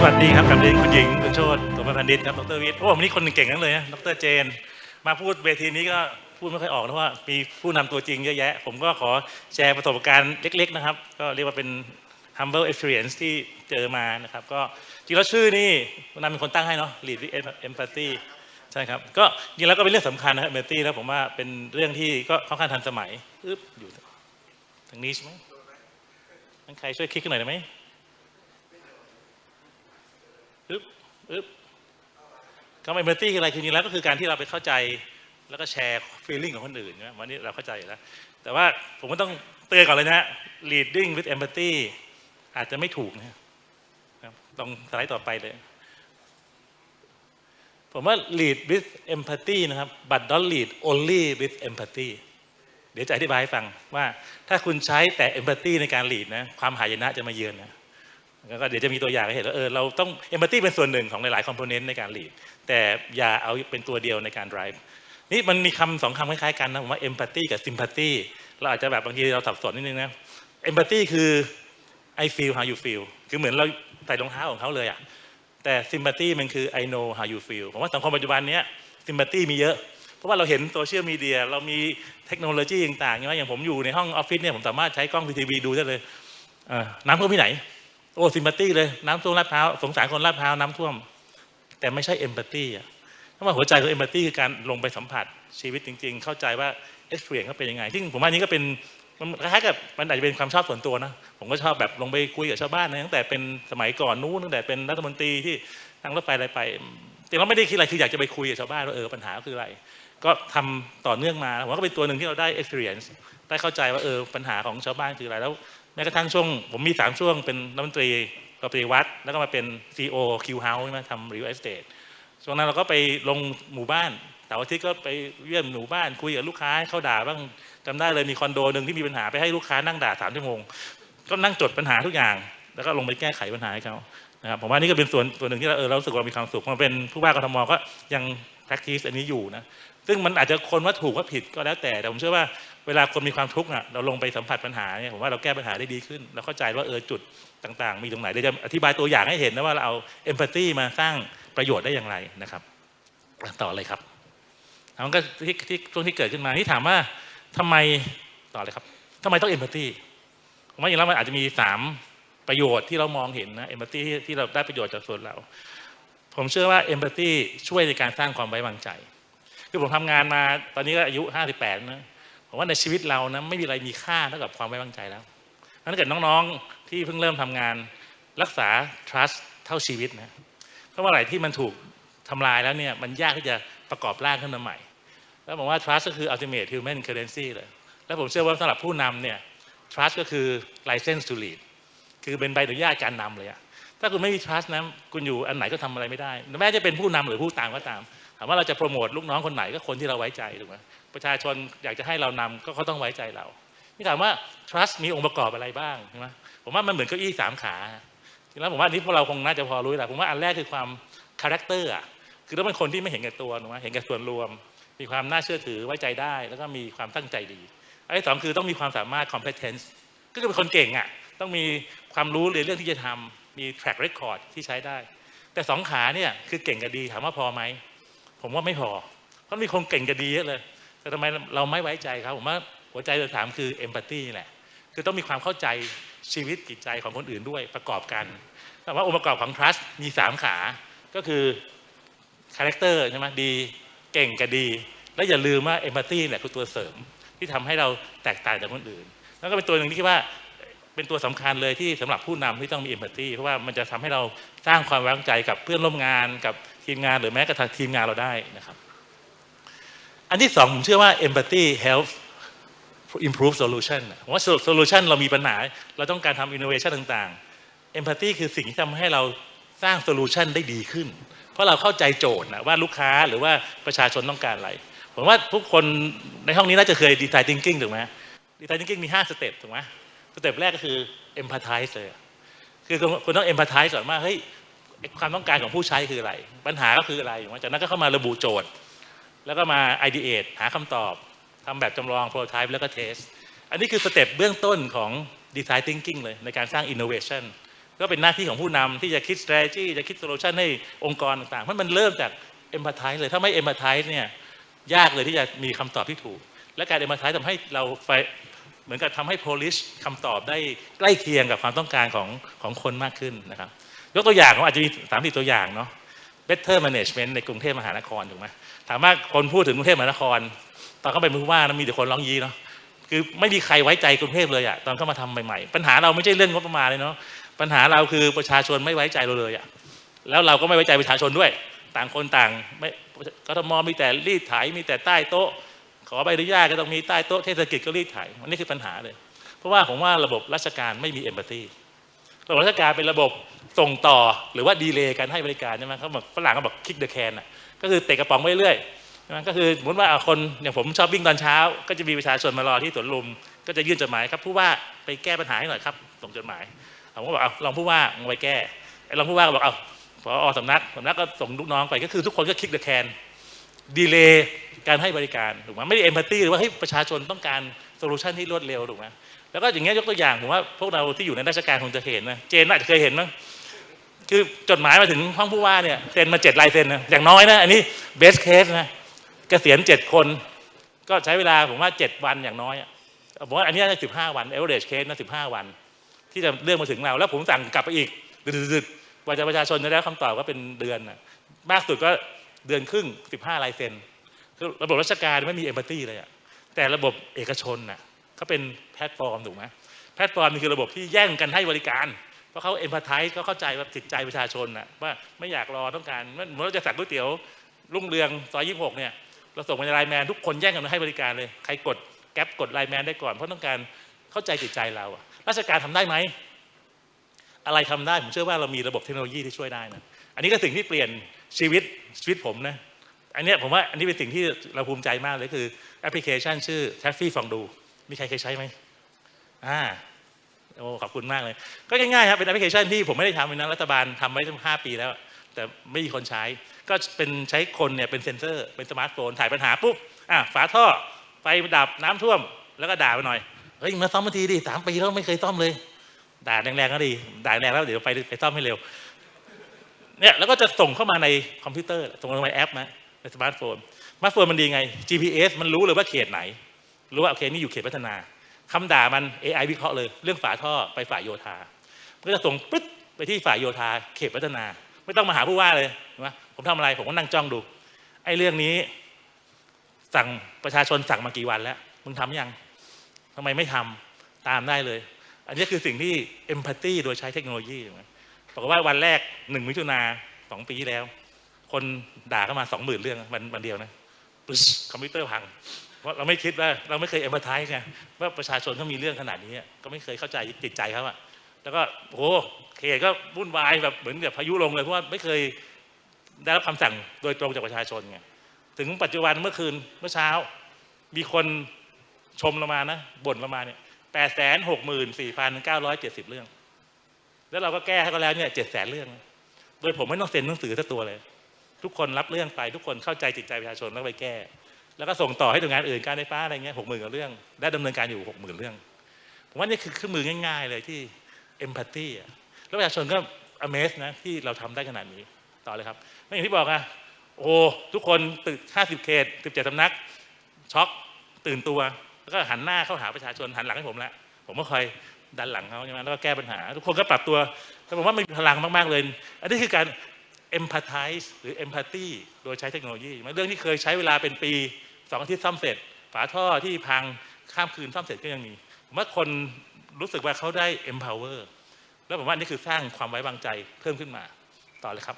สวัสดีครับกับเรียนคุณหญิงคุณโชติสมบัติพันดิษครับดรวิทย์โอ้วันนี้คนเก่งทั้งเลยนะดรเจน มาพูดเวทีนี้ก็พูดไม่ค่อยออกนะเพราะว่ามีผู้นำตัวจริงเยอะแยะ ผมก็ขอแชร์ประสบการณ์เล็ก ๆ นะครับ ก็เรียกว่าเป็น humble experience ที่เจอมานะครับ ก็จริงแล้วชื่อนี่คุณนำเป็นคนตั้งให้เนาะ lead with empathy ใช่ครับก็จริงแล้วก็เป็นเรื่องสำคัญนะครับ empathy แล้วผมว่าเป็นเรื่องที่ก็ค่อนข้างทันสมัยอึ๊บอยู่ทางนี้ใช่ไหมมันใครช่วยคลิกกันหน่อยได้ไหม อึ๊บอึ๊บคำว่า empathy คืออะไรคือจริงแล้วก็คือการที่เราไปเข้าใจแล้วก็แชร์ feeling ของคนอื่นใช่ไหมวันนี้เราเข้าใจแล้ว แต่ว่าผมก็ต้องเตือนก่อนเลยนะฮะ leading with empathy อาจจะไม่ถูกนะครับต้องสไลด์ต่อไปเลย ผมว่า lead with empathy นะครับ but don't lead only with empathy เดี๋ยวจะอธิบายให้ฟังว่าถ้าคุณใช้แต่ empathy ในการ lead นะความหายนะจะมาเยือนนะ ก็เดี๋ยวจะมีตัวอย่างให้เห็นว่าเออเราต้องเอมพัตตีเป็นส่วนหนึ่งของหลายๆคอมโพเนนต์ในการ lead แต่อย่าเอาเป็นตัวเดียวในการ drive นี่มันมีคำสองคำคล้ายๆกันนะผมว่าเอมพัตตีกับซิมพัตตีเราอาจจะแบบบางทีเราสับสนนิดนึงนะเอมพัตตีคือ I feel how you feel คือเหมือนเราใส่รองเท้าของเขาเลยอะแต่ซิมพัตตีมันคือ I know how you feel ผมว่าสังคมปัจจุบันนี้ซิมพัตตีมีเยอะเพราะว่าเราเห็นโซเชียลมีเดียเรามีเทคโนโลยีต่างๆใช่ไหมอย่างผมอยู่ในห้องออฟฟิศเนี่ยผมสามารถใช้กล้องทีวีดูได้เลยน้ำท่วมที่ไหน โอ้ซิมพัตตี้เลยน้ำท่วมลาดพร้าวสงสารคนลาดพร้าวน้ำท่วม แต่ไม่ใช่เอมพัตตี้อะเพราะว่าหัวใจของเอมพัตตี้คือการลงไปสัมผัสชีวิตจริง ๆ เข้าใจว่าเอ็กซ์เพรียนเขาเป็นยังไงซึ่งผมว่านี้ก็เป็นมันคล้ายๆกับมันอาจจะเป็นความชอบส่วนตัวนะผมก็ชอบแบบลงไปคุยกับชาวบ้านนะตั้งแต่เป็นสมัยก่อนนู้นตั้งแต่เป็นรัฐมนตรีที่นั่งรถไฟอะไรไปแต่เราไม่ได้คิดอะไรคืออยากจะไปคุยกับชาวบ้านว่าเออปัญหาคืออะไร ก็ทำต่อเนื่องมาผมว่าก็เป็นตัวหนึ่งที่เราได้ experience ได้เข้าใจว่าเออปัญหาของชาวบ้านคืออะไรแล้ว ม้กระทั่งช่วง ผมมี 3 ช่วงเป็นรัฐมนตรีปฏิวัติแล้วก็มาเป็น CEO Q House ใช่ไหมทำ real estate ช่วงนั้นเราก็ไปลงหมู่บ้านแต่วันอาที่ก็ไปเยี่ยมหมู่บ้านคุยกับลูกค้าให้าด่าบ้างจำได้เลยมีคอนโดหนึ่งที่มีปัญหาไปให้ลูกค้านั่งด่าสามชั่วโมงก็นั่งจดปัญหาทุกอย่าง แล้วก็ลงไปแก้ไขปัญหาให้เขานะครับผมว่านี่ก็เป็นส่วนส่วนหนึ่งที่เราเออเราสึกว่ามีความสุขมาเป็นผู้ว่ากทมก็ยัง practice อันนี้อยู่นะ ซึ่งมันอาจจะคนว่าถูกว่าผิดก็แล้วแต่แต่ผมเชื่อว่าเวลาคนมีความทุกข์อะเราลงไปสัมผัสปัญหาเนี่ยผมว่าเราแก้ปัญหาได้ดีขึ้น เราเข้าใจว่าเออจุดต่างๆ มีตรงไหนเดี๋ยวจะอธิบายตัวอย่างให้เห็นนะว่าเราเอาเอมพัตตีมาสร้างประโยชน์ได้อย่างไรนะครับต่อเลยครับมันก็ที่ที่ช่วงที่เกิดขึ้นมาที่ถามว่าทำไมต่อเลยครับทำไมต้องเอมพัตตีผมว่าอย่างแล้วมันอาจจะมีสามประโยชน์ที่เรามองเห็นนะเอมพัตตีที่เราได้ประโยชน์จากส่วนเรา ผมเชื่อว่าเอมพัตตีช่วยในการสร้างความไว้วางใจ คือผมทำงานมาตอนนี้ก็อายุ 58นะผมว่าในชีวิตเรานะไม่มีอะไรมีค่าเท่ากับความไว้วางใจแล้วถ้าเกิดน้องๆที่เพิ่งเริ่มทำงานรักษา trust เท่าชีวิตนะเพราะว่าอะไรที่มันถูกทำลายแล้วเนี่ยมันยากที่จะประกอบร่างขึ้นมาใหม่ แล้วผมว่า trust ก็คือ ultimate human currency เลยแล้วผมเชื่อว่าสำหรับผู้นำเนี่ย trust ก็คือ license to lead คือเป็นใบอนุญาตการนำเลยอะถ้าคุณไม่มี trust นะคุณอยู่อันไหนก็ทำอะไรไม่ได้ แม้จะเป็นผู้นำหรือผู้ตามก็ตาม ถามว่าเราจะโปรโมทลูกน้องคนไหนก็คนที่เราไว้ใจถูกไหมประชาชนอยากจะให้เรานำก็เขาต้องไว้ใจเรานี่ถามว่า trust มีองค์ประกอบอะไรบ้างใช่ไหมผมว่ามันเหมือนเก้าอี้สามขาจริงแล้วผมว่าอันนี้พวกเราคงน่าจะพอรู้แหละผมว่าอันแรกคือความคาแรคเตอร์อะคือต้องเป็นคนที่ไม่เห็นแก่ตัวถูกไหมเห็นแก่ส่วนรวม มีความน่าเชื่อถือไว้ใจได้ แล้วก็มีความตั้งใจดีอันที่สองคือต้องมีความสามารถ competence ก็คือเป็นคนเก่งอะต้องมีความรู้ในเรื่องที่จะทำมี track record ที่ใช้ได้ แต่สองขาเนี่ยคือเก่งกับดีถามว่าพอไหม ผมว่าไม่พอเพราะมีคนเก่งกับดีเยอะเลย แต่ทำไมเราไม่ไว้ใจครับผมว่าหัวใจเราถามคือเอมพัตตีนี่แหละ คือต้องมีความเข้าใจชีวิตจิตใจของคนอื่นด้วยประกอบกัน แต่ว่าองค์ประกอบของ trust มีสามขา ก็คือคาแรคเตอร์ใช่ไหมดีเก่งกับดี แล้วอย่าลืมว่าเอมพัตตีแหละคือตัวเสริมที่ทำให้เราแตกต่างจากคนอื่น แล้วก็เป็นตัวหนึ่งที่คิดว่าเป็นตัวสำคัญเลยที่สำหรับผู้นำที่ต้องมีเอมพัตตีเพราะว่ามันจะทำให้เราสร้างความไว้วางใจกับเพื่อนร่วมงานกับ ทีมงานหรือแม้กระทั่งทีมงานเราได้นะครับ อันที่สองผมเชื่อว่า empathy helps improve solution ผมว่า solution เรามีปัญหา เราต้องการทำ innovation ต่างๆ empathy คือสิ่งที่ทำให้เราสร้าง solution ได้ดีขึ้น เพราะเราเข้าใจโจทย์นะว่าลูกค้าหรือว่าประชาชนต้องการอะไร ผมว่าทุกคนในห้องนี้น่าจะเคย design thinking ถูกไหม design thinking มี5สเต็ปถูกไหมสเต็ปแรกก็คือ empathize เลยคือคุณต้อง empathize ก่อนว่าเฮ้ย ความต้องการของผู้ใช้คืออะไร ปัญหาก็คืออะไรจากนั้นก็เข้ามาระบุโจทย์ แล้วก็มา ideate หาคำตอบทำแบบจำลอง prototype แล้วก็ test อันนี้คือสเต็ปเบื้องต้นของ design thinking เลยในการสร้าง innovation ก็เป็นหน้าที่ของผู้นำที่จะคิด strategy จะคิด solution ให้องค์กรต่างๆ เพราะมันเริ่มจาก empathize เลยถ้าไม่ empathize เนี่ยยากเลยที่จะมีคำตอบที่ถูก และการ empathize ทำให้เราไฟเหมือนกับทำให้ polish คำตอบได้ใกล้เคียงกับความต้องการของของคนมากขึ้นนะครับ ยกตัวอย่างผมอาจจะมีสามสี่ตัวอย่างเนาะ better management ในกรุงเทพมหานครถูกไหมถามว่าคนพูดถึงกรุงเทพมหานคร ตอนเขาเป็นผู้ว่านะมีแต่คนร้องยี้เนาะคือไม่มีใครไว้ใจกรุงเทพเลยอะตอนเข้ามาทำใหม่ๆ ปัญหาเราไม่ใช่เรื่องงบประมาณเลยเนาะปัญหาเราคือประชาชนไม่ไว้ใจเราเลยอะแล้วเราก็ไม่ไว้ใจประชาชนด้วย ต่างคนต่างไม่กทมมีแต่รีดไถมีแต่ใต้โต๊ะ ขอใบอนุญาตก็ต้องมีใต้โต๊ะเทศกิจก็รีดไถอันนี้คือปัญหาเลย เพราะว่าผมว่าระบบราชการไม่มีเอมพัตตีระบบราชการเป็นระบบ ส่งต่อหรือว่าดีเลย์การให้บริการใช่ไหมเขาบอกฝรั่งเขาบอกคิกเดอะแคนอะก็คือเตะกระป๋องไปเรื่อยใช่ไหมก็คือสมมติว่าคนอย่างผมชอบวิ่งตอนเช้า ก็จะมีประชาชนมารอที่สวนลุม ก็จะยื่นจดหมายครับผู้ว่าไปแก้ปัญหาให้หน่อยครับส่งจดหมายผมก็บอกเอาลองผู้ว่าลองไปแก้ไอ้ลองผู้ว่าก็บอกเอาพอสำนักสำนักก็ส่งลูกน้องไปก็คือทุกคนก็คิกเดอะแคนดีเลย์การให้บริการถูกไหมไม่ได้เอมพัตตีหรือว่าให้ประชาชนต้องการโซลูชันที่รวดเร็วถูกไหมแล้วก็อย่างเงี้ยยกตัวอย่างผมว่าพวกเราที่อยู่ในราชการคงจะเห็นนะเจนน่าจะเคยเห็นมั้ง คือจดหมายมาถึงห้องผู้ว่าเนี่ยเซ็นมาเจ็ดลายเซ็นนะอย่างน้อยนะ อันนี้เบสเคสนะเกษียณเจ็ดคน ก็ใช้เวลาผมว่าเจ็ดวันอย่างน้อยอะผมว่าอันนี้น่าจะสิบห้าวันเอเวอเรจเคสนะสิบห้าวัน ที่จะเรื่องมาถึงเรา แล้วผมสั่งกลับไปอีกดึดๆกว่าจะประชาชนจะได้คำตอบก็เป็นเดือนนะมากสุดก็เดือนครึ่งสิบห้าลายเซ็นคือระบบราชการไม่มีเอมพัตตีเลยอะแต่ระบบเอกชนน่ะเขาเป็นแพลตฟอร์มถูกไหมแพลตฟอร์มนี่คือระบบที่แย่งกันให้บริการ เพราะเขาเอ็มพัตไทส์เขาเข้าใจว่าจิตใจประชาชนน่ะว่าไม่อยากรอต้องการเหมื่อนเราจะสั่งก๋วยเตี๋ยวรุ่งเรืองซอยยี่หกเนี่ยเราส่งไปในไลน์แมนทุกคนแย่งกันมาให้บริการเลยใครกดแก๊ปกดไลน์แมนได้ก่อน เพราะต้องการเข้าใจจิตใจเราอะราชการทำได้ไหมอะไรทำได้ผมเชื่อว่าเรามีระบบเทคโนโลยีที่ช่วยได้นะอันนี้ก็สิ่งที่เปลี่ยนชีวิตชีวิตผมนะอันเนี้ยผมว่าอันนี้เป็นสิ่งที่เราภูมิใจมากเลยคือแอปพลิเคชันชื่อ t a f f y ฟองดู มีใครเคยใช้ไหมอ่า โอ้ขอบคุณมากเลย ก็ง่ายๆครับเป็นแอปพลิเคชันที่ผมไม่ได้ทำนะรัฐบาลทำไว้ตั้งห้าปีแล้ว แต่ไม่มีคนใช้ ก็เป็นใช้คนเนี่ยเป็นเซ็นเซอร์เป็นสมาร์ทโฟนถ่ายปัญหาปุ๊บอะฝาท่อไฟดับน้ำท่วมแล้วก็ด่าไปหน่อยเฮ้ยมาซ่อมมาทีดิสามปีแล้วไม่เคยซ่อมเลยด่าแรงๆก็ดีด่าแรงแล้วเดี๋ยวไปไปซ่อมให้เร็วเนี่ยแล้วก็จะส่งเข้ามาในคอมพิวเตอร์ส่งเข้ามาในแอปนะในสมาร์ทโฟนสมาร์ทโฟนมันดีไง GPS มันรู้เลยว่าเขตไหน รู้ว่าโอเคนี่อยู่เขตพัฒนา คำด่ามัน AI วิเคราะห์เลย เรื่องฝาท่อไปฝ่ายโยธามันก็จะส่งปึ๊ดไปที่ฝ่ายโยธาเขตพัฒนา ไม่ต้องมาหาผู้ว่าเลยนไหมผมทำอะไรผมก็นั่งจ้องดูไอ้เรื่องนี้ สั่งประชาชนสั่งมากี่วันแล้ว มึงทำยังทำไมไม่ทำตามได้เลย อันนี้คือสิ่งที่เอมพัตตีโดยใช้เทคโนโลยีบอกว่าวันแรกหนึ่งมิถุนาสองปีที่แล้ว คนด่าเข้ามาสองหมื่นเรื่องวันวันเดียวนะคอมพิวเตอร์พัง เพราะเราไม่คิดว่าเราไม่เคยเอมพัตไทส์ไงว่าประชาชนเขามีเรื่องขนาดนี้ก็ไม่เคยเข้าใจจิตใจเขาอะแล้วก็โอ้โหเขตก็วุ่นวายแบบเหมือนกับพายุลงเลยเพราะว่าไม่เคยได้รับคำสั่งโดยตรงจากประชาชนไงถึงปัจจุบันเมื่อคืนเมื่อเช้า มีคนชมเรามานะบ่นเรามาเนี่ยแปดแสนหกหมื่นสี่พันเก้าร้อยเจ็ดสิบเรื่อง แล้วเราก็แก้ให้เขาแล้วเนี่ยเจ็ดแสนเรื่อง โดยผมไม่ต้องเซ็นหนังสือสักตัวเลย ทุกคนรับเรื่องไปทุกคนเข้าใจจิตใจประชาชนแล้วไปแก้ แล้วก็ส่งต่อให้หน่วยงานอื่นการไฟฟ้าอะไรเงี้ยหกหมื่นกว่าเรื่องได้ดำเนินการอยู่หกหมื่นเรื่อง ผมว่านี่คือเครื่องมือง่าย ๆ เลยที่เอมพัตตีแล้วประชาชนก็อเมสนะที่เราทำได้ขนาดนี้ต่อเลยครับแล้วอย่างที่บอกอะโอ้ทุกคนตึกห้าสิบเขตสิบเจ็ดสำนัก ช็อกตื่นตัว แล้วก็หันหน้าเข้าหาประชาชนหันหลังให้ผมละผมก็คอยดันหลังเขาใช่ไหมแล้วก็แก้ปัญหา ทุกคนก็ปรับตัวแต่ผมว่ามันมีพลังมากๆเลย อันนี้คือการ empathize หรือ empathy โดยใช้เทคโนโลยีเรื่องที่เคยใช้เวลาเป็นปี สองอาทิตย์ซ่อมเสร็จ ฝาท่อที่พังข้ามคืนซ่อมเสร็จก็ยังมีผมว่าคนรู้สึกว่าเขาได้ empower แล้วผมว่านี่คือสร้างความไว้วางใจเพิ่มขึ้นมาต่อเลยครับ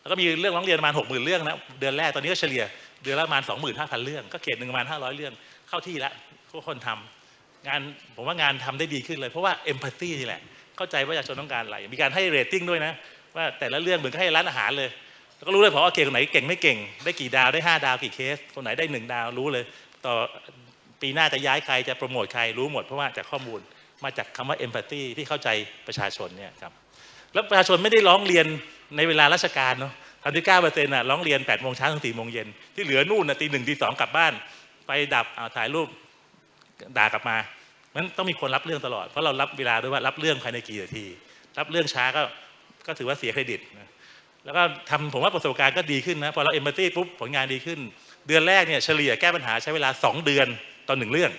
แล้วก็มีเรื่องร้องเรียนประมาณหกหมื่นเรื่องนะเดือนแรกตอนนี้ก็เฉลี่ยเดือนละประมาณสองหมื่นห้าพันเรื่อง ก็เขตหนึ่งประมาณห้าร้อยเรื่องเข้าที่ล้วทุกคนทำงานผมว่างานทำได้ดีขึ้นเลย เพราะว่า empathy นี่แหละ เข้าใจว่าประชาชนต้องการอะไรมีการให้เรตติ้งด้วยนะว่าแต่ละเรื่องเหมือนกับให้ร้านอาหารเลย แล้วก็รู้เลยพอโอเคคนไหนเก่งไม่เก่ง ได้กี่ดาวได้ห้าดาวกี่เคส คนไหนได้หนึ่งดาวรู้เลย ต่อปีหน้าจะย้ายใครจะโปรโมทใครรู้หมดเพราะว่าจากข้อมูลมาจากคำว่า empathy ที่เข้าใจประชาชนเนี่ยครับแล้วประชาชนไม่ได้ร้องเรียนในเวลาราชการเนาะทำที่เก้าเปอร์เซ็นต์่ะร้องเรียนแปดโมงเช้าถึงสี่โมงเย็นที่เหลือนู่นน่ะตีหนึ่งตีสองกลับบ้านไปดับเอาถ่ายรูปด่ากลับมามันต้องมีคนรับเรื่องตลอด เพราะเรารับเวลาด้วยว่ารับเรื่องภายในกี่นาที รับเรื่องช้าก็ก็ถือว่าเสียเครดิตนะ แล้วก็ทำผมว่าประสบการณ์ก็ดีขึ้นนะพอเราเอมพัตตีปุ๊บผลงานดีขึ้น เดือนแรกเนี่ยเฉลี่ยแก้ปัญหาใช้เวลา 2 เดือนต่อหนึ่งเรื่อง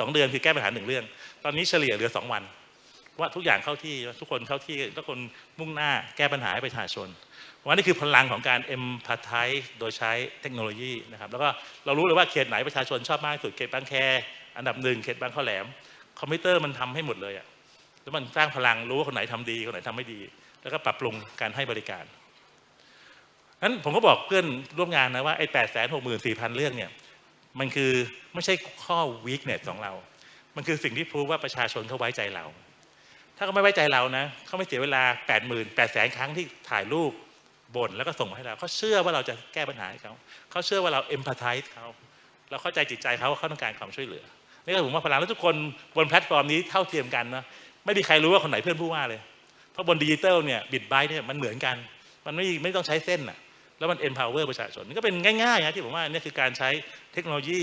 สองเดือนคือแก้ปัญหาหนึ่งเรื่อง ตอนนี้เฉลี่ยเหลือ 2 วัน ว่าทุกอย่างเข้าที่ทุกคนเข้าที่ทุกคนมุ่งหน้าแก้ปัญหาให้ประชาชนว่านี่คือพลังของการ empathize โดยใช้เทคโนโลยีนะครับแล้วก็เรารู้เลยว่าเขตไหนประชาชนชอบมากที่สุดเขตบางแคอันดับหนึ่งเขตบางข้อแหลม คอมพิวเตอร์มันทำให้หมดเลยอะแล้วมันสร้างพลังรู้ว่าคนไหนทำดีคนไหนทำไม่ดี แล้วก็ปรับปรุงการให้บริการ นั้นผมก็บอกเพื่อนร่วมงานนะว่าไอ้แปดแสนหกหมื่นสี่พันเรื่องเนี่ยมันคือไม่ใช่ข้อ weakness ของเรา มันคือสิ่งที่พูดว่าประชาชนเขาไว้ใจเรา ถ้าเขาไม่ไว้ใจเรานะเขาไม่เสียเวลา8 0 0 0 0 8แปดแสนครั้งที่ถ่ายรูปบ่นแล้วก็ส่งมาให้เราเขาเชื่อว่าเราจะแก้ปัญหาให้เขาเขาเชื่อว่าเรา empathize เขาเราเข้าใจจิตใจเขาว่าเขาต้องการความช่วยเหลือนี่ก็ผมว่าพลังแล้วทุกคนบนแพลตฟอร์มนี้เท่าเทียมกันนะไม่มีใครรู้ว่าคนไหนเพื่อนผู้ว่าเลย เพราะบนดิจิตอลเนี่ยบิตไบต์เนี่ยมันเหมือนกัน มันไม่ไม่ต้องใช้เส้นน่ะ แล้วมัน empower ประชาชนนี่ก็เป็นง่ายๆนะที่ผมว่าเนี่ยคือการใช้เทคโนโลยี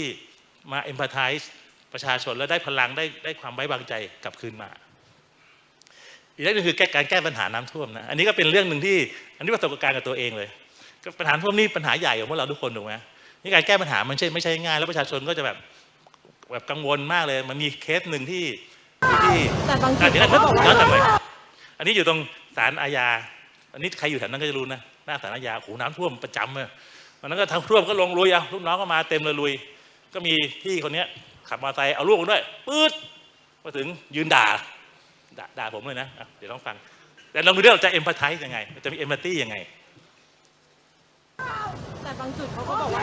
มา empathize ประชาชนแล้วได้พลังได้ได้ความไว้วางใจกลับคืนมา อีกเรื่องหนึงคือแก้การแก้ปัญหาน้ำท่วมนะอันนี้ก็เป็นเรื่องหนึ่งที่ อันนี้ประสบการณ์กับตัวเองเลยก็ปัญหาน้ำท่วมนี่ปัญหาใหญ่ของพวกเราทุกคนถูกไหมนี่การแก้ปัญหามันใช่ไม่ใช่ง่ายแล้วประชาชนก็จะแบบแบบกังวลมากเลย มันมีเคสหนึ่งที่ที่แต่บางจุอะดเดี๋ยวเขานะก็บอกย้อนกลับว่าไปอันนี้อยู่ตรงศาลอาญาอันนี้ใครอยู่แถวนั้นก็จะรู้นะ หน้าศาลอาญาโอ้โหน้ำท่วมประจำเลยวันนั้นก็ทำท่วมก็ลงลุยเอาลูกน้องก็มาเต็มเลยลุย ก็มีพี่คนเนี้ยขับมอเตอร์ไซค์เอาลูกมาด้วยปื๊ดมาถึงยืนด่าด่าด่าผมเลยนะอะเดี๋ยวลองฟัง แต่ลองดูดิเราจะเอมพัตไทยังไงจะมีเอมพัตตี้ยังไง แต่บางจุดเขาก็บอกว่า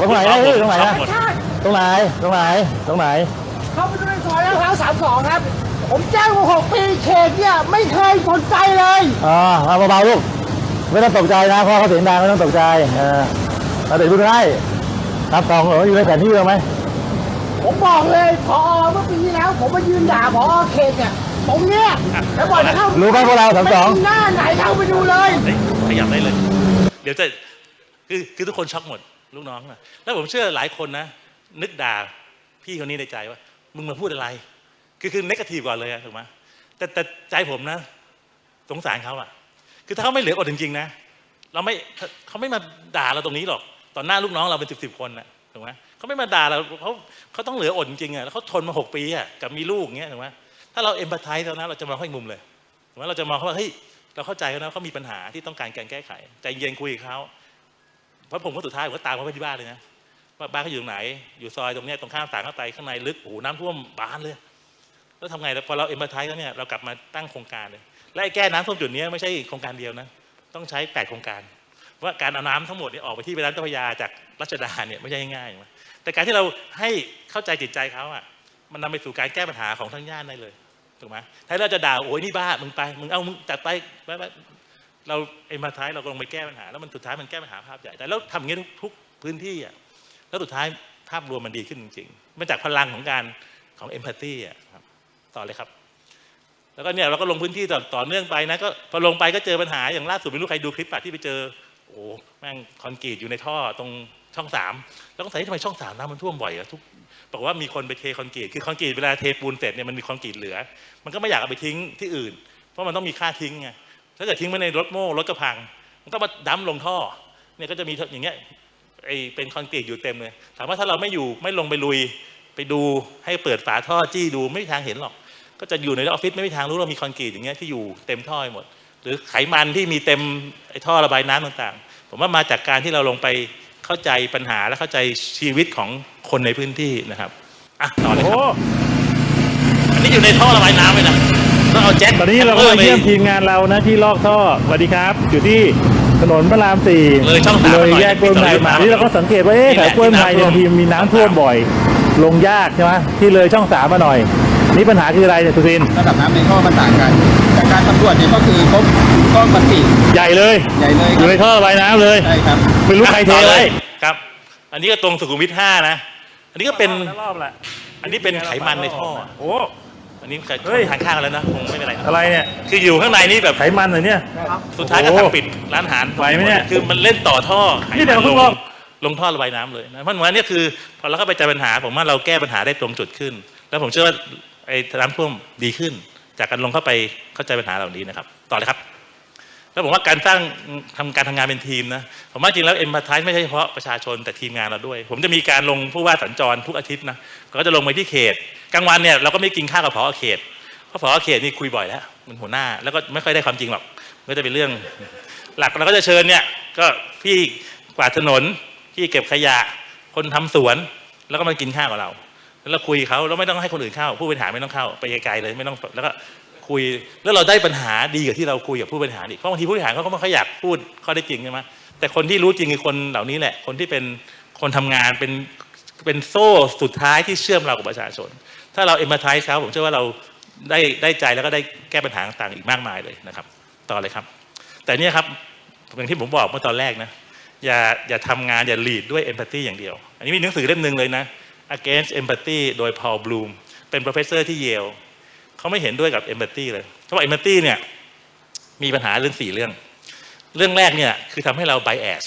ตรงไหนนะพี่ตรงไหนนะหมดตรงไหนตรงไหนตรงไหน เขาไปดูในซอยลาดพร้าวสามสองครับ ผมแจ้งมาหกปีเขตเนี่ยไม่เคยสนใจเลยอ่าเอาเบาๆลูก ไม่ต้องตกใจนะเพราะเขาเสียงดังไม่ต้องตกใจเออเราเด็กพูดได้ครับสองเหรออยู่ในแผนที่เราไหมผมบอกเลยพอเมื่อปีที่แล้ว ผมมายืนด่าพอเขตเนี่ยตรงเนี้ยแล้วบอกจะเข้ารู้ไหมพวกเราสามสองไม่มีหน้าไหนเข้าไปดูเลยเฮ้ยขยับได้เลย เดี๋ยวจะคือคือทุกคนช็อกหมดลูกน้องนะแล้วผมเชื่อหลายคนนะ นึกด่าพี่คนนี้ในใจว่า มึงมาพูดอะไร คือคือเนกาทีฟก่อนเลยอะถูกไหมแต่แต่ใจผมนะ สงสารเขาอะคือถ้าเขาไม่เหลืออดจริงๆนะเราไม่เขาไม่มาด่าเราตรงนี้หรอกต่อหน้าลูกน้องเราเป็นสิบสิบคนนะถูกไหมเขาไม่มาด่าเราเขาเขาต้องเหลืออดจริงๆอะแล้วเขาทนมาหกปีอะกับมีลูกอย่างเงี้ยถูกไหมถ้าเราเอมพัตไทส์แล้วนะเราจะมองเขาอีกมุมเลยถูกไหมเราจะมองเขาว่าเฮ้ยเราเข้าใจเขานะเขามีปัญหาที่ต้องการการแก้ไขใจเย็นคุยกับเขาเพราะผมก็สุดท้ายผมก็ตามเขาไปที่บ้านเลยนะ ว่าบ้านเขาอยู่ตรงไหน อยู่ซอยตรงนี้ตรงข้ามสารเข้าไปข้างในลึกโอ้โหน้ำท่วมบานเลย แล้วทำไงแล้วพอเราเอ็มพาไทแล้วเนี่ยเรากลับมาตั้งโครงการเลยและแก้น้ำท่วมจุดนี้ไม่ใช่โครงการเดียวนะต้องใช้แปดโครงการ ว่าการเอาน้ำทั้งหมดเนี่ยออกไปที่แม่น้ำเจ้าพระยาจากรัชดาเนี่ยไม่ใช่ง่ายๆนะแต่การที่เราให้เข้าใจจิตใจเขาอะมันนำไปสู่การแก้ปัญหาของทั้งย่านได้เลยถูกไหมถ้าเราจะด่าโอ้ยนี่บ้ามึงไปมึงเอามึงจัดไปไปไปเราเอ็มพาไทเราก็ลงไปแก้ปัญหาแล้วมันสุดท้ายมันแก้ปัญหาภาพใหญ่แต่แล้วทำอย่างนี้ทุกพื้นที่อะ แล้วสุดท้ายภาพรวมมันดีขึ้นจริงๆมาจากพลังของการของเอมพัตตีอะครับต่อเลยครับ แล้วก็เนี่ยเราก็ลงพื้นที่ต่อต่อเนื่องไปนะก็พอลงไปก็เจอปัญหาอย่างล่าสุดไม่รู้ใครดูคลิปปะที่ไปเจอ โอ้แม่งคอนกรีตอยู่ในท่อตรงช่องสามแล้วก็ใส่ทำไมช่องสามน้ำมันท่วมบ่อยอะทุกบอกว่ามีคนไปเทคอนกรีตคือคอนกรีตเวลาเทปูนเสร็จเนี่ยมันมีคอนกรีตเหลือ มันก็ไม่อยากเอาไปทิ้งที่อื่น เพราะมันต้องมีค่าทิ้งไงถ้าเกิดทิ้งไว้ในรถโม่รถกระพัง มันก็มาดั้มลงท่อเนี่ยก็จะมีอย่างเงี้ย ไอเป็นคอนกรีตอยู่เต็มเลยถามว่าถ้าเราไม่อยู่ไม่ลงไปลุย ไปดูให้เปิดฝาท่อจี้ดูไม่มีทางเห็นหรอก ก็จะอยู่ในออฟฟิศไม่มีทางรู้เรามีคอนกรีตอย่างเงี้ยที่อยู่เต็มท่อไปหมด หรือไขมันที่มีเต็มไอ้ท่อระบายน้ำต่างๆ ผมว่ามาจากการที่เราลงไปเข้าใจปัญหาและเข้าใจชีวิตของคนในพื้นที่นะครับอะต่อเลยครับอันนี้อยู่ในท่อระบายน้ำเลยนะต้องเอาแจ็คตอนนี้เราก็มาเยี่ยมทีมงานเรานะที่ลอกท่อสวัสดีครับ อยู่ที่ ถนนพระรามสี่เลยช่องสามเลยหน่อแยกกล้วยไม้มาที่เราก็สังเกตว่าเอ๊ะนี่แหแถละวกล้วยไม้เนี่ยที่ทีน้ำท่วมมีน้ำท่วมบ่อย ลงยากใช่ไหมที่เลยช่องสามมาหน่อย นี่ปัญหาคืออะไรเนี่ยสุทินระดับน้ำในท่อมันต่างกันจากการสำรวจเนี่ยก็คือพบก้อนคอนกรีตใหญ่เลยใหญ่เลยอคยู่รับในท่อระบายน้ำเลยใช่ครับไม่รู้ใครเทต่อเลไว้ยครับ อันนี้ก็ตรงสุขุมวิทห้านะ อันนี้ก็เป็นรอบละอันนี้เป็นไขมันในท่อโอ้ อันนี้เฮ้ย ทางข้างกันแล้วนะคงไม่เป็นไรนะอะไรเนี่ยคืออยู่ข้างในนี่แบบไขมันเหรอเนี่ย สุดท้ายก็โอ้โหทำปิดร้านอาหารไหวไหมเนี่ยคือมันเล่นต่อท่อนี่เดี๋ยวลเพิ่งงลองลงท่อระบายน้ำเลยนะเพราะฉะนั้นเนี่ยคือพอเราเข้าไปเจอปัญหา ผมว่าเราแก้ปัญหาได้ตรงจุดขึ้น แล้วผมเชื่อว่าไอ้น้ำท่วมดีขึ้น จากการลงเข้าไปเข้าใจปัญหาเหล่านี้นะครับ ต่อเลยครับ แล้วผมว่าการสร้างทำการทำงานเป็นทีมนะผมว่าจริงแล้วเอ็มพัตไทไม่ใช่เฉพาะประชาชนแต่ทีมงานเราด้วย ผมจะมีการลงผู้ว่าสัญจรทุกอาทิตย์นะก็จะลงไปที่เขตกลางวันเนี่ยเราก็ไม่กินข้าวกับผอเขตเพราะผอเขตนี่คุยบ่อยแล้วมันหัวหน้าแล้วก็ไม่ค่อยได้ความจริงหรอกก็จะเป็นเรื่อง หลักเราก็จะเชิญเนี่ยก็พี่กวาดถนนพี่เก็บขยะ คนทำสวนแล้วก็มากินข้าวกับเราแล้วเราคุยเขาแล้วไม่ต้องให้คนอื่นเข้า ผู้บริหารไม่ต้องเข้าไปไกลๆเลยไม่ต้องแล้วก็ คุย แล้วเราได้ปัญหาดีกว่าที่เราคุยกับผู้บริหารอีกเพราะบางทีผู้บริหารเขาก็ไม่ค่อยอยากพูดข้อได้จริงใช่ไหมแต่คนที่รู้จริงคือคนเหล่านี้แหละ คนที่เป็นคนทำงานเป็นเป็นโซ่สุดท้ายที่เชื่อมเรากับประชาชน ถ้าเราเอ็มมาทายเขาผมเชื่อว่าเราได้ได้ใจแล้วก็ได้แก้ปัญหาต่างๆอีกมากมายเลยนะครับ ต่อเลยครับ แต่เนี่ยครับอย่างที่ผมบอกเมื่อตอนแรกนะอย่าอย่าทำงานอย่า lead ด้วย empathy อย่างเดียว อันนี้มีหนังสือเล่มหนึ่งเลยนะ against empathy โดย Paul Bloom เป็น professor ที่เยล เขาไม่เห็นด้วยกับ empathy เลยเขาบอก empathy เนี่ยมีปัญหาเรื่องสี่เรื่อง เรื่องแรกเนี่ยคือทำให้เรา bias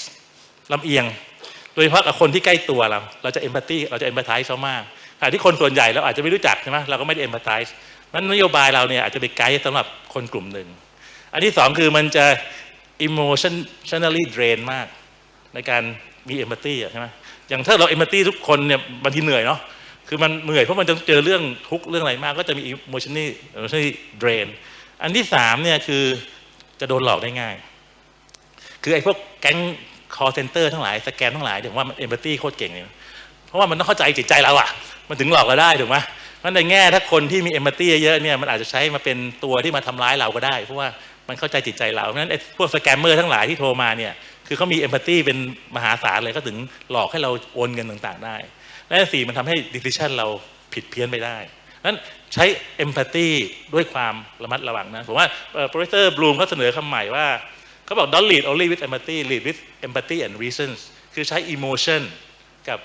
ลำเอียง โดยเฉพาะกับคนที่ใกล้ตัวเรา เราจะ empathy เราจะ empathize เขามากขณะที่คนส่วนใหญ่เราอาจจะไม่รู้จักใช่ไหมเราก็ไม่ได้ empathize นั้นนโยบายเราเนี่ยอาจจะเป็นไกด์สำหรับคนกลุ่มหนึ่ง อันที่สองคือมันจะ emotionally drain มาก ในการมี empathy อะใช่ไหมอย่างถ้าเรา empathy ทุกคนเนี่ยบางทีเหนื่อยเนาะ คือมันเหนื่อยเพราะมันจะเจอเรื่องทุกเรื่องอะไรมาก ก็จะมี emotionally emotionally drain อันที่สามเนี่ยคือจะโดนหลอกได้ง่าย คือไอ้พวกแก๊ง call center ทั้งหลายสแกนทั้งหลายถึงว่ามัน empathy โคตรเก่งเลยเพราะว่ามันต้องเข้าใจจิตใจเราอะมันถึงหลอกเราได้ถูกไหมมันในแง่ถ้าคนที่มี empathy เยอะเนี่ยมันอาจจะใช้มาเป็นตัวที่มาทำร้ายเราก็ได้ เพราะว่ามันเข้าใจจิตใจเราเพราะฉะนั้นไอ้พวกสแกมเมอร์ทั้งหลายที่โทรมาเนี่ยคือเขามี empathy เป็นมหาศาลเลยก็ถึงหลอกให้เราโอนเงินต่างๆได้ และสี่มันทำให้ decision เราผิดเพี้ยนไปได้นั้นใช้ empathy ด้วยความระมัดระวังนะผมว่าเอ่อ professor Bloom เขาเสนอคำใหม่ว่าเขาบอก don't lead only with empathy lead with empathy and reasons คือใช้ emotion กับ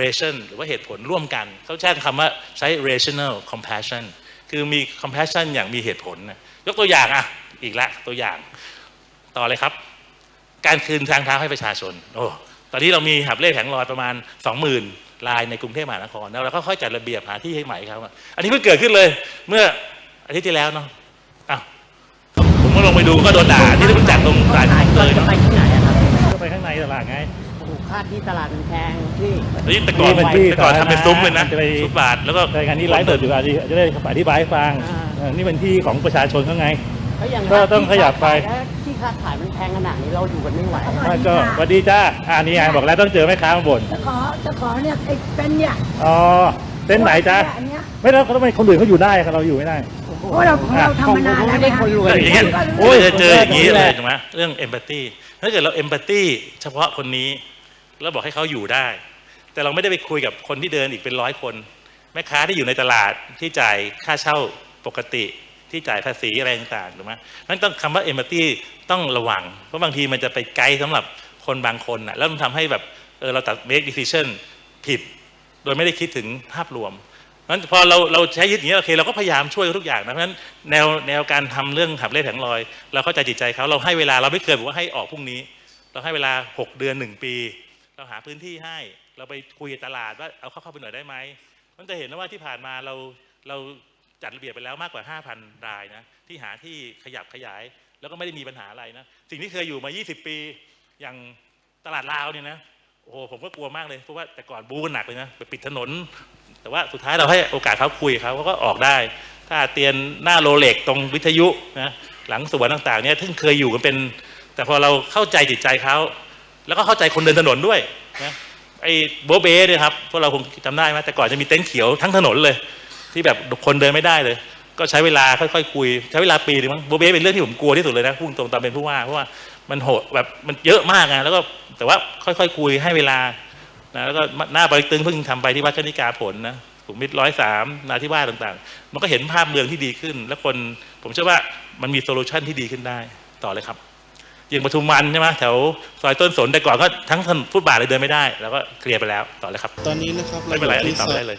ration หรือว่าเหตุผลร่วมกัน เขาใช้คำว่าใช้ rational compassion คือมี compassion อย่างมีเหตุผลนะยกตัวอย่างอะ อีกละตัวอย่าง ต่อเลยครับ การคืนทางเท้าให้ประชาชน โอ้ ตอนนี้เรามีหับเล่แผงลอยประมาณ 20,000 ลายในกรุงเทพมหานครแล้วเราก็ค่อยจัดระเบียบหาที่ให้ใหม่ครับ อันนี้เพิ่งเกิดขึ้นเลย เมื่ออาทิตย์ที่แล้วเนาะอ้าวผมก็ลงไปดูก็โดนด่าที่เพิ่งจัดตรงสายเราเลยจะเนาะไปที่ไหนอะครับก็ไปข้างในตลาดไงถูกค่าที่ตลาดมันแพงที่แล้วนี่แต่ก่อนนี่เป็นที่แต่ก่อนทำเป็นซุ้มเลยนะจะไปซุ้มบาทแล้วก็รายการนี้ไลฟ์สดอยู่อาจจะได้อธิบายให้ฟังอ่าเออนี่เป็นที่ของประชาชนเขาไงเพราะอย่างก็ต้องขยับไป ที่ค้าขายมันแพงขนาดนี้เราอยู่กันไม่ไหวไม่ก็สวัสดีจ้าอ่านี่ไงบอกแล้วต้องเจอแม่ค้ามาบ่นจะขอจะขอเนี่ยไอ้เป็นเนี่ยอ๋อเต้นไหนจ้าอันเนี้ยไม่แล้วเขาทำไมคนอื่นเขาอยู่ได้เราอยู่ไม่ได้เพราะเราของเราทำมานานแล้วไม่นะได้คะคนรวยก็อย่างเงี้ยโอ้โอ้ยยจะเจออย่างนี้นี่แหเลละยถูกไหมเรื่องเอมพัตตีถ้าเกิดเราเอมพัตตีเฉพาะคนนี้แล้วบอกให้เขาอยู่ได้ แต่เราไม่ได้ไปคุยกับคนที่เดินอีกเป็นร้อยคน แม่ค้าที่อยู่ในตลาดที่จ่ายค่าเช่าปกติ ที่จ่ายภาษีอะไรต่างๆถูกไหมนั่นต้องคำว่าเอมพัตตีต้องระวัง เพราะบางทีมันจะไปไกลสำหรับคนบางคนนะแล้วมันทำให้แบบเออเราตัด make decision ผิด โดยไม่ได้คิดถึงภาพรวมนั้นพอเราเราใช้ยึดอย่างนี้โอเคเราก็พยายามช่วยทุกอย่างนะเพราะฉะนั้นแนวแนวการทำเรื่องหับเล่แผงลอย เราเข้าใจจิตใจเขาเราให้เวลาเราไม่เคยบอกว่าให้ออกพรุ่งนี้ เราให้เวลา 6 เดือน 1 ปี เราหาพื้นที่ให้ เราไปคุยตลาดว่าเอาเข้าเข้าไปหน่อยได้ไหมมันจะเห็นนะว่าที่ผ่านมาเราเรา จัดระเบียบไปแล้วมากกว่า 5,000 รายนะที่หาที่ขยับขยาย แล้วก็ไม่ได้มีปัญหาอะไรนะสิ่งที่เคยอยู่มา 20 ปีอย่างตลาดลาวเนี่ยนะโอ้โหผมก็กลัวมากเลยเพราะว่าแต่ก่อนบูกันหนักเลยนะไปปิดถนน แต่ว่าสุดท้ายเราให้โอกาสเขาคุยเขาเขาก็ออกได้ ถ้าเตียนหน้าโรเล็กตรงวิทยุนะหลังสวนต่างๆเนี่ยทึ่งเคยอยู่กันเป็น แต่พอเราเข้าใจจิตใจเขาแล้วก็เข้าใจคนเดินถนนด้วยนะไอ้โบเบ้เนี่ยครับพวกเราคงจำได้ไหมแต่ก่อนจะมีเต็นท์เขียวทั้งถนนเลย ที่แบบคนเดินไม่ได้เลย ก็ใช้เวลาค่อยๆคุย ใช้เวลาปีหนึงมั้งโบะเบ้เป็นเรื่องที่ผมกลัวที่สุดเลยนะพูดตรงตอนเป็นผู้ว่าเพราะว่ามันโหดแบบมันเยอะมากนะแล้วก็แต่ว่าค่อยๆคุยให้เวลานะแล้วก็หน้าบริกตึงเพิ่งทำไปที่วัดชนิกาผลนะสุขุมวิทร้อยสามนาที่ว่าสต่างๆ มันก็เห็นภาพเมืองที่ดีขึ้น และคนผมเชื่อว่ามันมีโซลูชันที่ดีขึ้นได้ต่อเลยครับอย่างปทุมวันใช่ไหมแถวซอยต้นสนแต่ก่อนก็ทั้งถนนฟุตบาทเลยเดินไม่ได้ แล้วก็เคลียร์ไปแล้วต่อเลยครับ ตอนนี้นะครับไม่เป็นไรอันนี้ที่ตอบได้เลย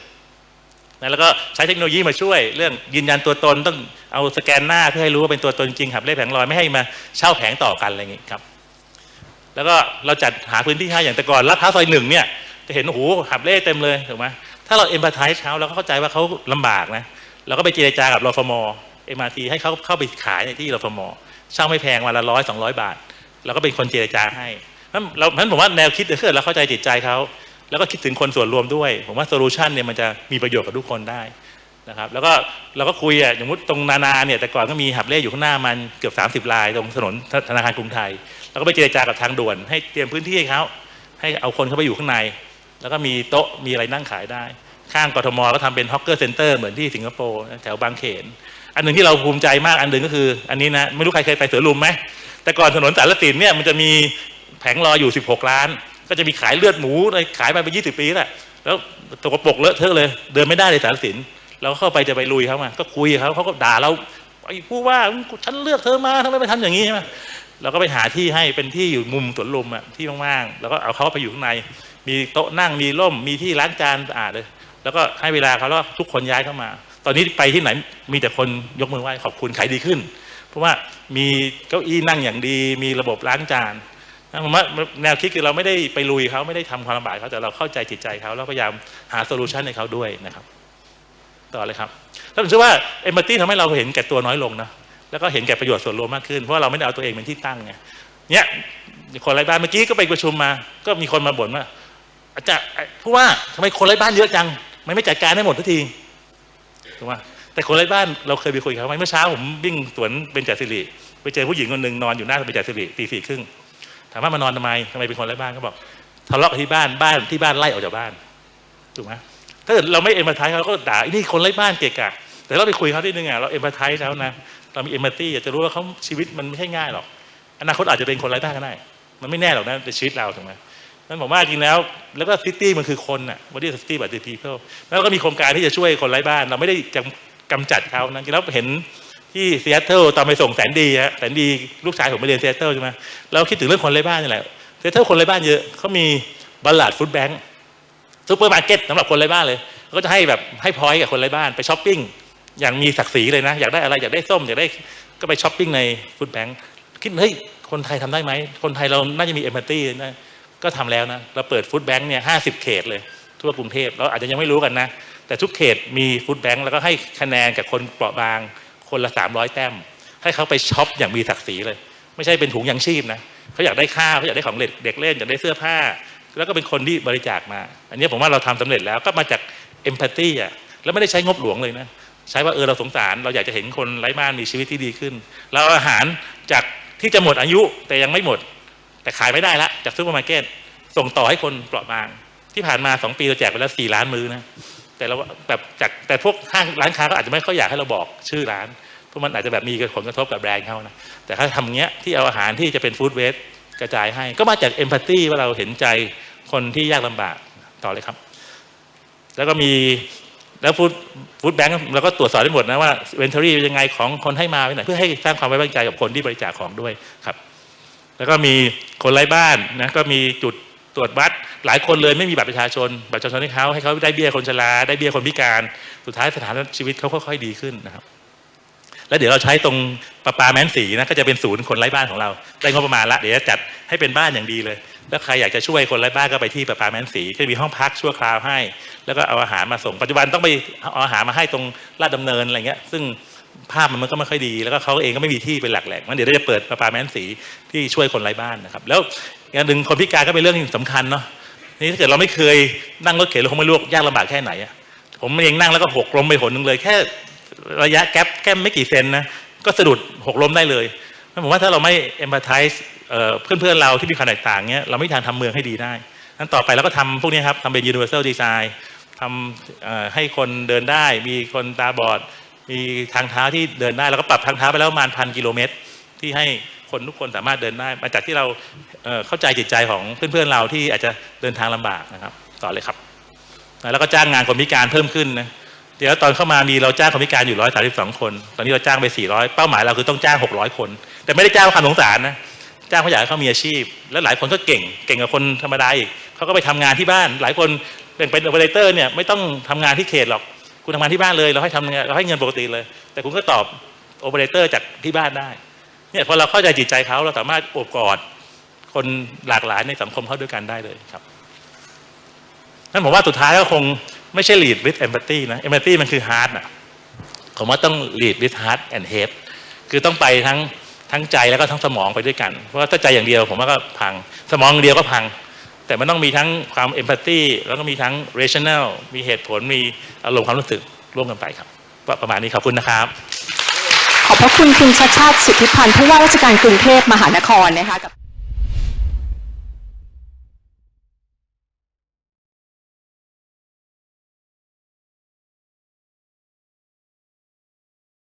นะแล้วก็ใช้เทคโนโลยีมาช่วย เรื่องยืนยันตัวตนต้องเอาสแกนหน้าเพื่อให้รู้ว่าเป็นตัวตนจริงหับเลขแผงลอยไม่ให้มาเช่าแผงต่อกันอะไรอย่างงี้ครับแล้วก็เราจัดหาพื้นที่ให้อย่างแต่ก่อนลาดพร้าวซอยหนึ่งเนี่ยจะเห็นโอ้โหหับเล่เต็มเลยถูกไหมถ้าเราเอ็มพัตไทส์เขาเราก็เข้าใจว่าเขาลำบากนะเราก็ไปเจรจากับรฟม MRT ให้เขาเข้าไปขายในที่รฟมเช่าไม่แพงวันละร้อยสองร้อยบาทเราก็เป็นคนเจรจาให้นั้นเรานั้นผมว่าแนวคิดเกิดเราเข้าใจจิตใจเขา แล้วก็คิดถึงคนส่วนรวมด้วย ผมว่าโซลูชันเนี่ยมันจะมีประโยชน์กับทุกคนได้นะครับ แล้วก็เราก็คุยอะอย่างมุติตรงนานาเนี่ยแต่ก่อนก็มีหับเล่อยู่ข้างหน้ามันเกือบ 30 ลาย ตรงถนนธนาคารกรุงไทย แล้วก็ไปเจรจากับทางด่วน ให้เตรียมพื้นที่ให้เขาให้เอาคนเข้าไปอยู่ข้างใน แล้วก็มีโต๊ะมีอะไรนั่งขายได้ ข้างกทมก็ทำเป็นฮอกเกอร์เซ็นเตอร์เหมือนที่สิงคโปร์แถวบางเขน อันหนึ่งที่เราภูมิใจมากอันหนึ่งก็คือ อันนี้นะไม่รู้ใครเคยไปเสือลุมไหมแต่ก่อนถนนสารสินเนี่ยมันจะมีแผงรออยู่ 16 ล้าน ก็จะมีขายเลือดหมูอะไรขายมาเป็น20ปีแล้วแล้วตกกระปกเลอะเทอะเลย เดินไม่ได้เลยสารสินเราก็เข้าไปจะไปลุยเขามา ก็คุยเขาเขาก็ด่าเราไอ้ผู้ว่าฉันเลือกเธอมาทำไมไม่ทำอย่างนี้ใช่ไหมเราก็ไปหาที่ให้เป็นที่อยู่มุมสวนลุมอะที่ว่างๆแล้วก็เอาเขาไปอยู่ข้างใน มีโต๊ะนั่งมีร่มมีที่ล้างจานสะอาดเลย แล้วก็ให้เวลาเขาแล้วทุกคนย้ายเข้ามา ตอนนี้ไปที่ไหนมีแต่คนยกมือไหว้ขอบคุณขายดีขึ้น เพราะว่ามีเก้าอี้นั่งอย่างดี มีระบบล้างจาน ผมว่าแนวคิดคือเราไม่ได้ไปลุยเขาไม่ได้ทำความลำบากเขาแต่เราเข้าใจจิตใจเขาแล้วพยายามหาโซลูชันให้เขาด้วยนะครับ ต่อเลยครับแล้วผมเชื่อว่าเอมพัตตี้ทำให้เราเห็นแก่ตัวน้อยลงนะแล้วก็เห็นแก่ประโยชน์ส่วนรวมมากขึ้นเพราะว่าเราไม่ได้เอาตัวเองเป็นที่ตั้งไงเนี่ยคนไร้บ้านเมื่อกี้ก็ไปประชุมมา ก็มีคนมาบ่นว่าอาจารย์ผู้ว่าทำไมคนไร้บ้านเยอะจังไม่ไม่จัดการให้หมดทุกทีถูกไหมแต่คนไร้บ้านเราเคยไปคุยกับเขาไหมเมื่อเช้าผมวิ่งสวนเป็นจัดสิริไปเจอผู้หญิงคนหนึ่งนอนอยู่หน้าเป็นจัดสิริตีสี่ครึ่ง ถามว่ามานอนทำไมทำไมเป็นคนไร้บ้านเขาบอกทะเลาะที่บ้านบ้านที่บ้านไล่ออกจากบ้านถูกไหมถ้าเกิดเราไม่เอ็มพัตไทเขาก็ด่าอ้นี่คนไร้บ้านเกะกะแต่เราไปคุยเขาที่นึงอะเราเอ็มพัตไทแล้วนะเรามีเอ็มพัตตี้จะรู้ว่าเขาชีวิตมันไม่ใช่ง่ายหรอกอนาคตอาจจะเป็นคนไร้บ้านก็ได้มันไม่แน่หรอกนะในชีวิตเราถูกไหมนั้นผมว่าจริงแล้ว แล้วก็ซิตี้มันคือคนน่ะ body of city by the people แล้วก็มีโครงการที่จะช่วยคนไร้บ้าน เราไม่ได้จะกำจัดเขานะจริงแล้วเห็น ที่ซีแอตเทิลตอนไปส่งแสนดีฮะแสนดีลูกชายผมไปเรียนซีแอตเทิลใช่ไหมเราคิดถึงเรื่องคนไร้บ้านนี่แหละซีแอตเทิลคนไร้บ้านเยอะเขามีบัลลัดฟุตแบงค์ซูเปอร์มาร์เก็ตสำหรับคนไร้บ้านเลยเขาก็จะให้แบบให้พอยต์กับคนไร้บ้านไปช้อปปิ้งอย่างมีศักดิ์ศรีเลยนะ อยากได้อะไรอยากได้ส้มอยากได้ก็ไปช้อปปิ้งในฟุตแบงค์คิดเฮ้ยคนไทยทำได้ไหมคนไทยเราน่าจะมีเอมพัตตี้นะก็ทำแล้วนะเราเปิดฟู้ดแบงค์เนี่ยห้าสิบเขตเลย ทั่วกรุงเทพเราอาจจะยังไม่รู้กันนะ แต่ทุกเขตมีฟู้ดแบงค์แล้วก็ให้คะแนนกับคนเปราะบาง คนละ 300 แต้ม ให้เขาไปช็อปอย่างมีศักดิ์ศรีเลย ไม่ใช่เป็นถุงยังชีพนะเขาอยากได้ข้าวเขาอยากได้ของเด็กเด็กเล่นอยากได้เสื้อผ้า แล้วก็เป็นคนที่บริจาคมา อันนี้ผมว่าเราทำสำเร็จแล้วก็มาจากเอมพัตตีอะแล้วไม่ได้ใช้งบหลวงเลยนะใช้ว่าเออเราสงสาร เราอยากจะเห็นคนไร้บ้านมีชีวิตที่ดีขึ้นเราอาอาหารจากที่จะหมดอายุแต่ยังไม่หมด แต่ขายไม่ได้ละจากซูเปอร์มาร์เก็ตส่งต่อให้คนเปราะบาง ที่ผ่านมาสองปีเราแจกไปแล้วสี่ล้านมื้อนะ แต่เราแบบจากแต่พวกห้างร้านค้าก็อาจจะไม่ค่อยอยากให้เราบอกชื่อร้าน เพราะมันอาจจะแบบมีผลกระทบกับแบรนด์เขานะแต่ถ้าทำเงี้ยที่เอาอาหารที่จะเป็นฟู้ดเวสกระจายให้ ก็มาจากเอมพัตตีว่าเราเห็นใจคนที่ยากลำบากต่อเลยครับ แล้วก็มีแล้วฟู้ดฟู้ดแบงค์เราก็ตรวจสอบได้หมดนะว่าเวนทอรี่ยังไงของคนให้มาไว้ไหนเพื่อให้สร้างความไว้วางใจกับคนที่บริจาคของด้วยครับ แล้วก็มีคนไร้บ้านนะก็มีจุด ตรวจวัดหลายคนเลยไม่มีบัตรประชาชนบัตรประชาชนให้เขาให้เขาได้เบี้ยคนชราได้เบี้ยคนพิการสุดท้ายสถานชีวิตเขาค่อยๆดีขึ้นนะครับ แล้วเดี๋ยวเราใช้ตรงประปาแมนสีนะก็จะเป็นศูนย์คนไร้บ้านของเรา ได้งบประมาณละเดี๋ยวจะจัดให้เป็นบ้านอย่างดีเลย แล้วใครอยากจะช่วยคนไร้บ้านก็ไปที่ประปาแมนสีก็จะมีห้องพักชั่วคราวให้ แล้วก็เอาอาหารมาส่งปัจจุบันต้องไปเอาอาหารมาให้ตรงลาดดำเนินอะไรเงี้ย ซึ่งภาพมันก็ไม่ค่อยดี แล้วก็เขาเองก็ไม่มีที่เป็นหลักแหล่งงั้นเดี๋ยวเราจะเปิดประปาแมนสีที่ช่วยคนไร้บ้านนะครับ แล้ว อย่างหนึ่งคนพิการก็เป็นเรื่องสำคัญเนาะนี่ถ้าเกิดเราไม่เคยนั่งรถเข็นเราคงไม่รู้ว่ายากลำบากแค่ไหนอะผมเองนั่งแล้วก็หกล้มไปหนหนึ่งเลย แค่ระยะแกลแค่ไม่กี่เซนนะก็สะดุดหกล้มได้เลยนั่นผมว่าถ้าเราไม่เอมพัตไทส์เพื่อนๆเราที่มีความแตกต่างเนี้ยเราไม่มีทางทำเมืองให้ดีได้นั้นต่อไปเราก็ทำพวกนี้ครับทำเป็น universal design ทำเอ่อให้คนเดินได้ มีคนตาบอด มีทางเท้าที่เดินได้ แล้วก็ปรับทางเท้าไปแล้วประมาณพันกิโลเมตรที่ให้ คนทุกคนสามารถเดินได้ มาจากที่เราเข้าใจจิตใจของเพื่อนๆเราที่อาจจะเดินทางลำบากนะครับต่อเลยครับ แล้วก็จ้างงานคนพิการเพิ่มขึ้นนะเดี๋ยวตอนเข้ามามีเราจ้างคนพิการอยู่ร้อยสาสิบสองคน ตอนนี้เราจ้างไปสี่ร้อยเป้าหมายเราคือต้องจ้างหกร้อยคน แต่ไม่ได้จ้างความสงสารนะจ้างเพราอยากให้เขามีอาชีพ แล้วหลายคนก็เก่งเก่งกว่าคนธรรมดาอีกเขาก็ไปทำงานที่บ้าน หลายคนเป็นเป็นโอเปอเรเตอร์เนี่ยไม่ต้องทำงานที่เขตหรอกคุณทำงานที่บ้านเลย เราให้ทำเราให้เงินปกติเลย แต่คุณก็ตอบโอเปอเรเตอร์จากที่บ้านได้ เนี่ยพอเราเข้าใจจิตใจเขาเราสามารถโอบกอดคนหลากหลายในสังคมเขาด้วยกันได้เลยครับนั่นผมว่าสุดท้ายก็คงไม่ใช่ lead with empathy นะ empathy มันคือ heart นะผมว่าต้อง lead with heart and head คือต้องไปทั้งทั้งใจแล้วก็ทั้งสมองไปด้วยกัน เพราะว่าถ้าใจอย่างเดียวผมว่าก็พัง สมองอย่างเดียวก็พัง แต่มันต้องมีทั้งความ empathy แล้วก็มีทั้ง rational มีเหตุผลมีอารมณ์ความรู้สึกร่วมกันไปครับก็ประมาณนี้ขอบคุณนะครับ ขอบพระคุณคุณชาชาติสิทธิพันธ์ผู้ว่าราชการกรุงเทพมหานครนะคะกับ